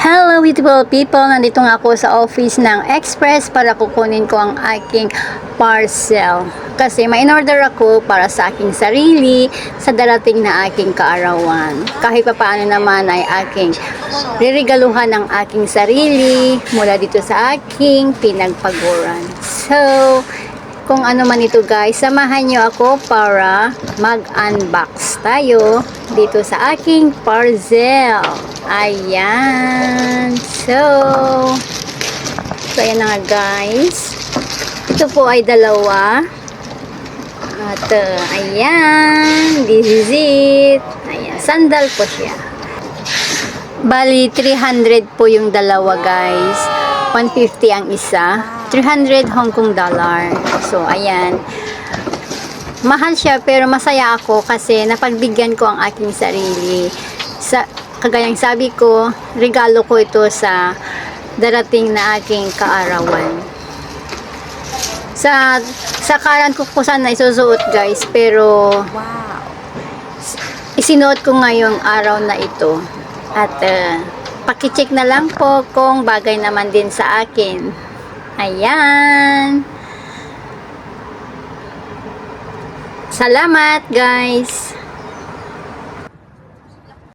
Hello beautiful people! Nandito nga ako sa office ng Express para kukunin ko ang aking parcel. Kasi may in-order ako para sa aking sarili sa darating na aking kaarawan. Kahit pa paano naman ay aking ririgaluhan ng aking sarili mula dito sa aking pinagpaguran. So, kung ano man ito guys, samahan nyo ako para mag-unbox tayo dito sa aking parcel. Ayan. So, so ayan na nga guys. Ito po ay dalawa. At uh, ayan, this is it. Ayan, sandal po siya. Bali, 300 po yung dalawa guys. 150 ang isa. 300 Hong Kong dollar. So, ayan. Mahal siya pero masaya ako kasi napagbigyan ko ang aking sarili. Sa, kagayang sabi ko, regalo ko ito sa darating na aking kaarawan. Sa sa karan ko po sana isusuot guys pero Wow. isinuot ko ngayong araw na ito. At uh, pakicheck na lang po kung bagay naman din sa akin. Ayan. Salamat guys.